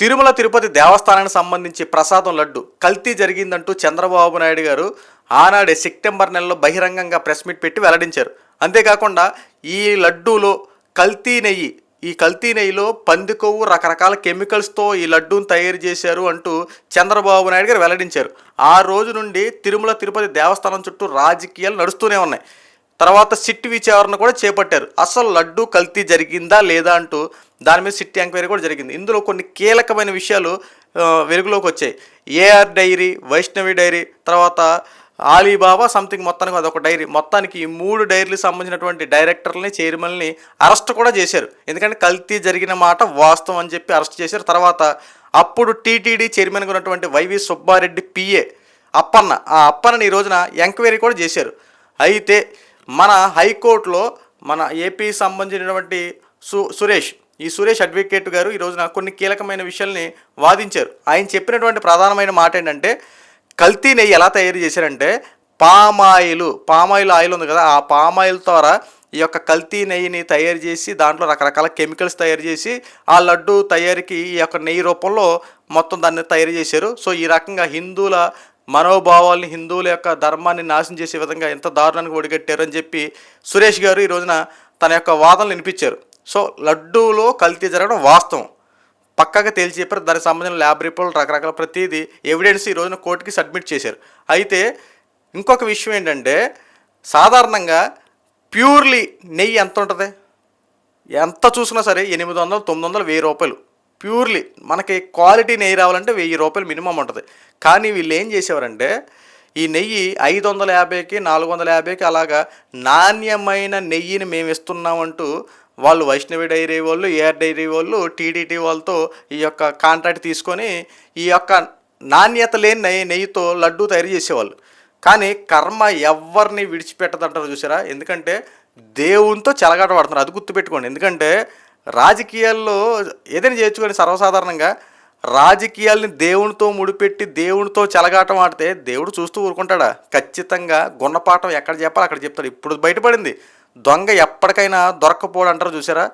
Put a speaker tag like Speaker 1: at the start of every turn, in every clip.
Speaker 1: తిరుమల తిరుపతి దేవస్థానానికి సంబంధించి ప్రసాదం లడ్డు. కల్తీ జరిగిందంటూ చంద్రబాబు నాయుడు గారు ఆనాడే సెప్టెంబర్ నెలలో బహిరంగంగా ప్రెస్ మీట్ పెట్టి వెల్లడించారు. అంతేకాకుండా ఈ లడ్డూలో కల్తీ నెయ్యి ఈ కల్తీ నెయ్యిలో పంది కొవ్వు రకరకాల కెమికల్స్తో ఈ లడ్డూని తయారు చేశారు అంటూ చంద్రబాబు నాయుడు గారు వెల్లడించారు. ఆ రోజు నుండి తిరుమల తిరుపతి దేవస్థానం చుట్టూ రాజకీయాలు నడుస్తూనే ఉన్నాయి. తర్వాత సిట్ విచారణ కూడా చేపట్టారు. అసలు లడ్డు కల్తీ జరిగిందా లేదా అంటూ దాని మీద సిట్ ఎంక్వైరీ కూడా జరిగింది. ఇందులో కొన్ని కీలకమైన విషయాలు వెలుగులోకి వచ్చాయి. ఏఆర్ డైరీ వైష్ణవి డైరీ తర్వాత ఆలీబాబా సంథింగ్ మొత్తానికి అదొక డైరీ. మొత్తానికి ఈ మూడు డైరీలకు సంబంధించినటువంటి డైరెక్టర్లని చైర్మన్ని అరెస్ట్ కూడా చేశారు. ఎందుకంటే కల్తీ జరిగిన మాట వాస్తవం అని చెప్పి అరెస్ట్ చేశారు. తర్వాత అప్పుడు టీటీడీ చైర్మన్గా ఉన్నటువంటి వైవి సుబ్బారెడ్డి పిఏ అప్పన్న ఆ అప్పన్నని ఈ రోజున ఎంక్వైరీ కూడా చేశారు. అయితే మన హైకోర్టులో మన ఏపీ సంబంధించినటువంటి సు సురేష్ ఈ సురేష్ అడ్వకేట్ గారు ఈ రోజున కొన్ని కీలకమైన విషయాల్ని వాదించారు. ఆయన చెప్పినటువంటి ప్రధానమైన మాట ఏంటంటే కల్తీ నెయ్యి ఎలా తయారు చేశారంటే పామాయిల్ పామాయిల్ ఆయిల్ ఉంది కదా ఆ పామాయిల్ ద్వారా ఈ యొక్క కల్తీ నెయ్యిని తయారు చేసి దాంట్లో రకరకాల కెమికల్స్ తయారు చేసి ఆ లడ్డు తయారీకి ఈ యొక్క నెయ్యి రూపంలో మొత్తం దాన్ని తయారు చేశారు. సో ఈ రకంగా హిందువుల మనోభావాల్ని హిందువుల యొక్క ధర్మాన్ని నాశనం చేసే విధంగా ఎంత దారుణానికి ఒడిగట్టారు అని చెప్పి సురేష్ గారు ఈ రోజున తన యొక్క వాదనలు వినిపించారు. సో లడ్డూలో కల్తీ జరగడం వాస్తవం. పక్కగా తేల్చి చెప్పారు దానికి సంబంధించిన ల్యాబ్ రిపోర్ట్ రకరకాల ప్రతిదీ ఎవిడెన్స్ ఈ రోజున కోర్టుకి సబ్మిట్ చేశారు. అయితే ఇంకొక విషయం ఏంటంటే సాధారణంగా ప్యూర్లీ నెయ్యి ఎంత ఉంటుంది? ఎంత చూసినా సరే ఎనిమిది వందలు తొమ్మిది వందలు వెయ్యి రూపాయలు. ప్యూర్లీ మనకి క్వాలిటీ నెయ్యి రావాలంటే వెయ్యి రూపాయలు మినిమం ఉంటుంది. కానీ వీళ్ళు ఏం చేసేవారంటే ఈ నెయ్యి ఐదు వందల యాభైకి నాలుగు వందల యాభైకి అలాగా నాణ్యమైన నెయ్యిని మేము ఇస్తున్నామంటూ వాళ్ళు వైష్ణవి డైరీ వాళ్ళు ఏఆర్ డైరీ వాళ్ళు టీడీటీ వాళ్ళతో ఈ యొక్క కాంట్రాక్ట్ తీసుకొని ఈ యొక్క నాణ్యత లేని నెయ్యి నెయ్యితో లడ్డు తయారు చేసేవాళ్ళు. కానీ కర్మ ఎవరిని విడిచిపెట్టదంటారు చూసారా? ఎందుకంటే దేవునితో చెలగాట పడుతున్నారు. అది గుర్తుపెట్టుకోండి. ఎందుకంటే రాజకీయాల్లో ఏదైనా చేయొచ్చు సర్వసాధారణంగా రాజకీయాల్ని దేవునితో ముడిపెట్టి దేవునితో చెలగాటం ఆడితే దేవుడు చూస్తూ ఊరుకుంటాడా? ఖచ్చితంగా గుణపాఠం ఎక్కడ చెప్పాలి అక్కడ చెప్తాడు. ఇప్పుడు బయటపడింది. దొంగ ఎప్పటికైనా దొరకపోడు అంటారు చూసారా?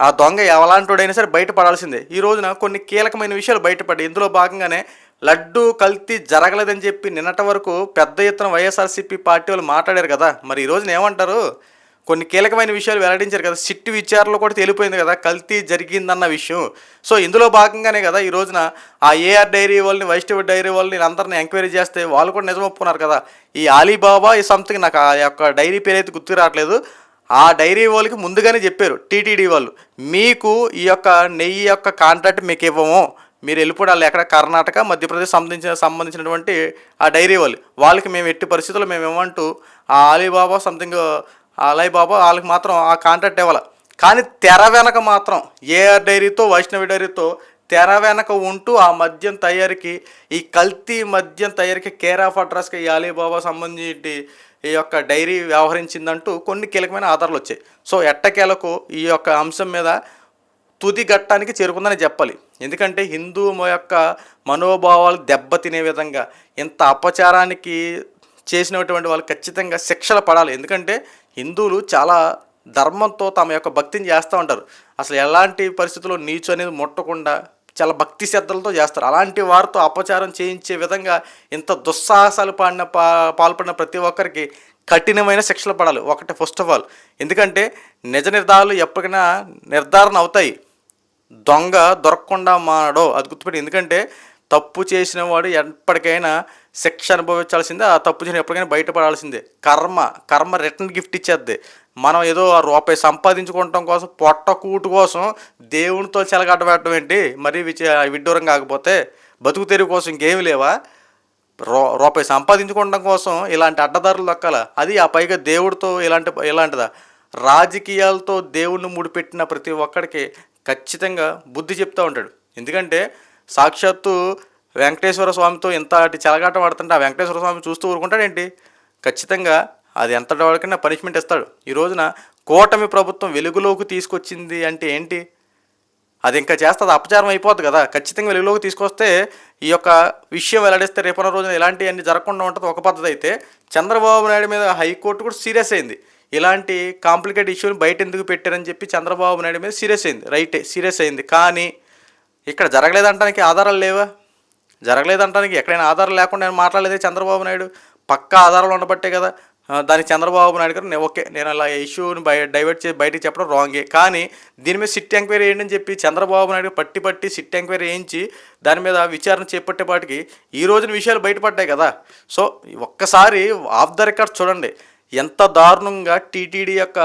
Speaker 1: ఆ దొంగ ఎవలాంటోడైనా సరే బయటపడాల్సిందే. ఈ రోజున కొన్ని కీలకమైన విషయాలు బయటపడ్డాయి. ఇందులో భాగంగానే లడ్డు కల్తీ జరగలేదని చెప్పి నిన్నటి వరకు పెద్ద ఎత్తున వైఎస్ఆర్సీపీ పార్టీ వాళ్ళు మాట్లాడారు కదా. మరి ఈ రోజున ఏమంటారు? కొన్ని కీలకమైన విషయాలు వెల్లడించారు కదా. సిట్టి విచారణలో కూడా తెలిపోయింది కదా. కల్తీ జరిగిందన్న విషయం. సో ఇందులో భాగంగానే కదా ఈ రోజున ఆ ఏఆర్ డైరీ వాళ్ళని వైష్ణవి డైరీ వాళ్ళని అందరిని ఎంక్వైరీ చేస్తే వాళ్ళు కూడా నిజం ఒప్పుకున్నారు కదా. ఈ అలీబాబా ఈ సంథింగ్ నాకు ఆ యొక్క డైరీ పేరు అయితే గుర్తుకు రావట్లేదు. ఆ డైరీ వాళ్ళకి ముందుగానే చెప్పారు టీటీడీ వాళ్ళు మీకు ఈ యొక్క నెయ్యి యొక్క కాంట్రాక్ట్ మీకు ఇవ్వము. మీరు వెళ్ళిపోవాలి ఎక్కడ? కర్ణాటక మధ్యప్రదేశ్ సంబంధించిన సంబంధించినటువంటి ఆ డైరీ వాళ్ళు. వాళ్ళకి మేము ఎట్టి పరిస్థితుల్లో మేము ఇవ్వమంటూ ఆ అలీబాబా సంథింగ్ అలాయ్ బాబా వాళ్ళకి మాత్రం ఆ కాంట్రాక్ట్ ఇవ్వాలి. కానీ తెర వెనక మాత్రం ఏఆర్ డైరీతో వైష్ణవి డైరీతో తెర వెనక ఉంటూ ఆ మద్యం తయారీకి ఈ కల్తీ మద్యం తయారీకి కేర్ ఆఫ్ అడ్రస్కి ఈ అలీబాబా సంబంధించి ఈ యొక్క డైరీ వ్యవహరించిందంటూ కొన్ని కీలకమైన ఆధారాలు వచ్చాయి. సో ఎట్టకేలకు ఈ యొక్క అంశం మీద తుది ఘట్టానికి చేరుకుందని చెప్పాలి. ఎందుకంటే హిందూ యొక్క మనోభావాలు దెబ్బతినే విధంగా ఇంత అపచారానికి చేసినటువంటి వాళ్ళు ఖచ్చితంగా శిక్షలు పడాలి. ఎందుకంటే హిందువులు చాలా ధర్మంతో తమ యొక్క భక్తిని చేస్తూ ఉంటారు. అసలు ఎలాంటి పరిస్థితుల్లో నీచు అనేది ముట్టకుండా చాలా భక్తి శ్రద్ధలతో చేస్తారు. అలాంటి వారితో అపచారం చేయించే విధంగా ఇంత దుస్సాహసాలు పాడిన పా పాల్పడిన ప్రతి ఒక్కరికి కఠినమైన శిక్షలు పడాలి. ఒకటి ఫస్ట్ ఆఫ్ ఆల్ ఎందుకంటే నిజ నిర్ధారాలు ఎప్పటికైనా నిర్ధారణ అవుతాయి. దొంగ దొరకకుండా మానడో అది గుర్తుపెట్టి ఎందుకంటే తప్పు చేసిన వాడు ఎప్పటికైనా శిక్ష అనుభవించాల్సిందే ఆ తప్పు చేసిన ఎప్పటికైనా బయటపడాల్సిందే. కర్మ కర్మ రిటర్న్ గిఫ్ట్ ఇచ్చేద్ది. మనం ఏదో ఆ రూపాయి సంపాదించుకోవటం కోసం పొట్ట కూటు కోసం దేవునితో చెలగడ్డ పెట్టడం ఏంటి? మరీ విచ విడ్డూరం కాకపోతే బతుకు తెరువు కోసం ఇంకేమి లేవా? రూ రూపాయి సంపాదించుకోవడం కోసం ఇలాంటి అడ్డదారులు దక్కాల? అది ఆ పైగా దేవుడితో ఇలాంటి ఇలాంటిదా? రాజకీయాలతో దేవుణ్ణి ముడిపెట్టిన ప్రతి ఒక్కడికి ఖచ్చితంగా బుద్ధి చెప్తూ ఉంటాడు. ఎందుకంటే సాక్షాత్తు వెంకటేశ్వర స్వామితో ఇంత చెలగాటం ఆడుతుంటే ఆ వెంకటేశ్వర స్వామి చూస్తూ ఊరుకుంటాడేంటి? ఖచ్చితంగా అది ఎంత వాడికైనా పనిష్మెంట్ ఇస్తాడు. ఈ రోజున కూటమి ప్రభుత్వం వెలుగులోకి తీసుకొచ్చింది అంటే ఏంటి? అది ఇంకా చేస్తే అది అపచారం అయిపోద్ది కదా. ఖచ్చితంగా వెలుగులోకి తీసుకొస్తే ఈ యొక్క విషయం వెల్లడిస్తే రేపన్న రోజున ఇలాంటివన్నీ జరగకుండా ఉంటుంది ఒక పద్ధతి అయితే చంద్రబాబు నాయుడు మీద హైకోర్టు కూడా సీరియస్ అయింది. ఇలాంటి కాంప్లికేట్ ఇష్యూని బయట ఎందుకు పెట్టారని చెప్పి చంద్రబాబు నాయుడు మీద సీరియస్ అయింది. రైటే సీరియస్ అయింది. కానీ ఇక్కడ జరగలేదంటానికి ఆధారాలు లేవా? జరగలేదంటానికి ఎక్కడైనా ఆధారం లేకుండా నేను మాట్లాడలేదే చంద్రబాబు నాయుడు? పక్కా ఆధారాలు ఉండబట్టే కదా. దానికి చంద్రబాబు నాయుడు గారు నేను ఓకే నేను అలా ఇష్యూని బయ డైవర్ట్ చేసి బయటికి చెప్పడం రాంగే. కానీ దీని మీద సిట్ ఎంక్వైరీ వేయండి అని చెప్పి చంద్రబాబు నాయుడు పట్టి పట్టి సిట్ ఎంక్వైరీ వేయించి దాని మీద విచారణ చేపట్టేపాటికి ఈ రోజున విషయాలు బయటపడ్డాయి కదా. సో ఒక్కసారి ఆఫ్ ద రికార్డ్ చూడండి. ఎంత దారుణంగా టీటీడీ యొక్క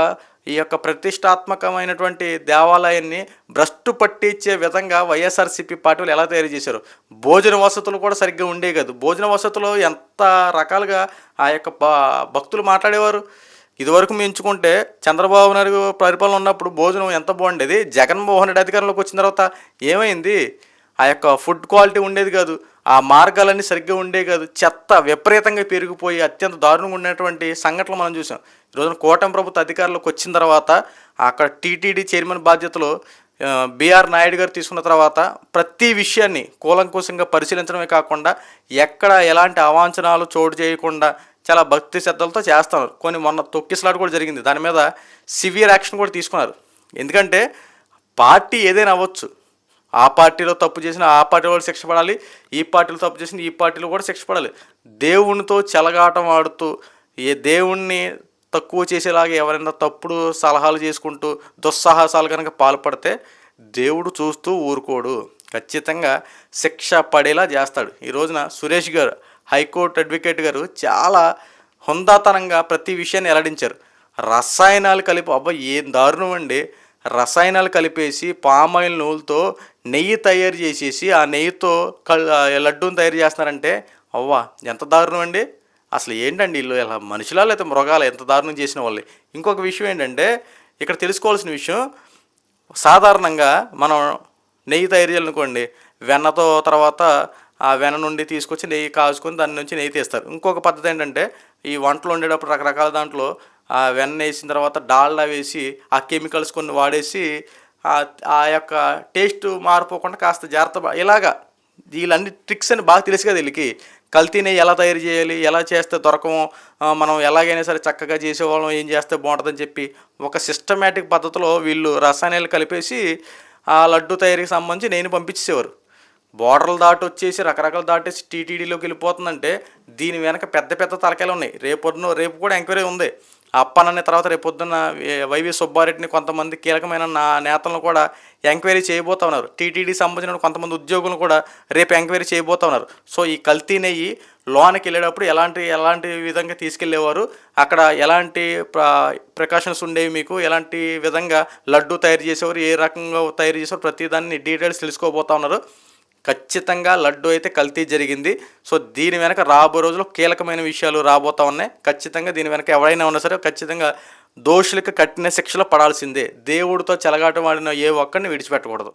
Speaker 1: ఈ యొక్క ప్రతిష్టాత్మకమైనటువంటి దేవాలయాన్ని భ్రష్టు పట్టించే విధంగా వైఎస్ఆర్సీపీ పార్టీలు ఎలా తయారు చేశారు? భోజన వసతులు కూడా సరిగ్గా ఉండే కాదు. భోజన వసతులు ఎంత రకాలుగా ఆ యొక్క భక్తులు మాట్లాడేవారు? ఇదివరకు మించుకుంటే చంద్రబాబు నాయుడు పరిపాలన ఉన్నప్పుడు భోజనం ఎంత బాగుండేది? జగన్మోహన్ రెడ్డి అధికారంలోకి వచ్చిన తర్వాత ఏమైంది? ఆ యొక్క ఫుడ్ క్వాలిటీ ఉండేది కాదు. ఆ మార్గాలన్నీ సరిగ్గా ఉండేవి కాదు. చెత్త విపరీతంగా పెరిగిపోయి అత్యంత దారుణంగా ఉన్నటువంటి సంఘటనలు మనం చూసాం. ఈ రోజున కూటమి ప్రభుత్వ అధికారులకు వచ్చిన తర్వాత అక్కడ టీటీడీ చైర్మన్ బాధ్యతలు బీఆర్ నాయుడు గారు తీసుకున్న తర్వాత ప్రతి విషయాన్ని కూలంకుశంగా పరిశీలించడమే కాకుండా ఎక్కడ ఎలాంటి అవాంఛనాలు చోటు చేయకుండా చాలా భక్తి శ్రద్ధలతో చేస్తున్నారు. కొన్ని మొన్న తొక్కిసలాట కూడా జరిగింది. దాని మీద సివియర్ యాక్షన్ కూడా తీసుకున్నారు. ఎందుకంటే పార్టీ ఏదైనా అవ్వచ్చు. ఆ పార్టీలో తప్పు చేసిన ఆ పార్టీ వాళ్ళు శిక్ష పడాలి ఈ పార్టీలో తప్పు చేసిన ఈ పార్టీలో కూడా శిక్ష పడాలి. దేవునితో చెలగాటం ఆడుతూ ఏ దేవుణ్ణి తక్కువ చేసేలాగా ఎవరైనా తప్పుడు సలహాలు చేసుకుంటూ దుస్సాహసాలు కనుక పాల్పడితే దేవుడు చూస్తూ ఊరుకోడు. ఖచ్చితంగా శిక్ష పడేలా చేస్తాడు. ఈ రోజున సురేష్ గారు హైకోర్టు అడ్వకేట్ గారు చాలా హుందాతనంగా ప్రతి విషయాన్ని వెల్లడించారు. రసాయనాలు కలిపి అబ్బా ఏం దారుణం అండి. రసాయనాలు కలిపేసి పామాయిల్ నూలుతో నెయ్యి తయారు చేసేసి ఆ నెయ్యితో కల్ లడ్డూని తయారు చేస్తున్నారంటే అవ్వా ఎంత దారుణం అండి. అసలు ఏంటండి వీళ్ళు? ఇలా మనుషులా లేకపోతే మృగాలు ఎంత దారుణం చేసిన వాళ్ళు. ఇంకొక విషయం ఏంటంటే ఇక్కడ తెలుసుకోవాల్సిన విషయం సాధారణంగా మనం నెయ్యి తయారు చేయాలనుకోండి వెన్నతో తర్వాత ఆ వెన్న నుండి తీసుకొచ్చి నెయ్యి కాచుకొని దాని నుంచి నెయ్యి తీస్తారు. ఇంకొక పద్ధతి ఏంటంటే ఈ వంటలు వండేటప్పుడు రకరకాల దాంట్లో వెన్న వేసిన తర్వాత డాల్డా వేసి ఆ కెమికల్స్ కొన్ని వాడేసి ఆ- యొక్క టేస్ట్ మారిపోకుండా కాస్త జాగ్రత్త ఇలాగా వీళ్ళన్ని ట్రిక్స్ అని బాగా తెలుసు కదా వీళ్ళకి. కల్తీని ఎలా తయారు చేయాలి ఎలా చేస్తే దొరకము మనం ఎలాగైనా సరే చక్కగా చేసేవాళ్ళం ఏం చేస్తే బాగుంటుందని చెప్పి ఒక సిస్టమేటిక్ పద్ధతిలో వీళ్ళు రసాయనాలు కలిపేసి ఆ లడ్డు తయారీకి సంబంధించి నేను పంపించేసేవారు. బోర్డర్లు దాటి వచ్చేసి రకరకాల దాటేసి టీటీడీలోకి వెళ్ళిపోతుందంటే దీని వెనక పెద్ద పెద్ద తలకాయలు ఉన్నాయి. రేపు రేపు కూడా ఎంక్వైరీ ఉంది. అప్పనన్న తర్వాత రేపొద్దున వైవి సుబ్బారెడ్డిని కొంతమంది కీలకమైన నా నేతలను కూడా ఎంక్వైరీ చేయబోతా ఉన్నారు. టీటీడీ సంబంధించిన కొంతమంది ఉద్యోగులను కూడా రేపు ఎంక్వైరీ చేయబోతా ఉన్నారు. సో ఈ కల్తీ నెయ్యి లోనికి వెళ్ళేటప్పుడు ఎలాంటి ఎలాంటి విధంగా తీసుకెళ్ళేవారు అక్కడ ఎలాంటి ప్రికాషన్స్ ఉండేవి మీకు? ఎలాంటి విధంగా లడ్డు తయారు చేసేవారు? ఏ రకంగా తయారు చేసేవారు? ప్రతి దాన్ని డీటెయిల్స్ తెలుసుకోబోతా ఉన్నారు. ఖచ్చితంగా లడ్డు అయితే కల్తీ జరిగింది. సో దీని వెనక రాబో రోజుల్లో కీలకమైన విషయాలు రాబోతా ఉన్నాయి. ఖచ్చితంగా దీని వెనక ఎవరైనా ఉన్నా సరే ఖచ్చితంగా దోషులకు కఠిన శిక్షలు పడాల్సిందే. దేవుడితో చెలగాటం వాడిన ఏ ఒక్కరిని విడిచిపెట్టకూడదు.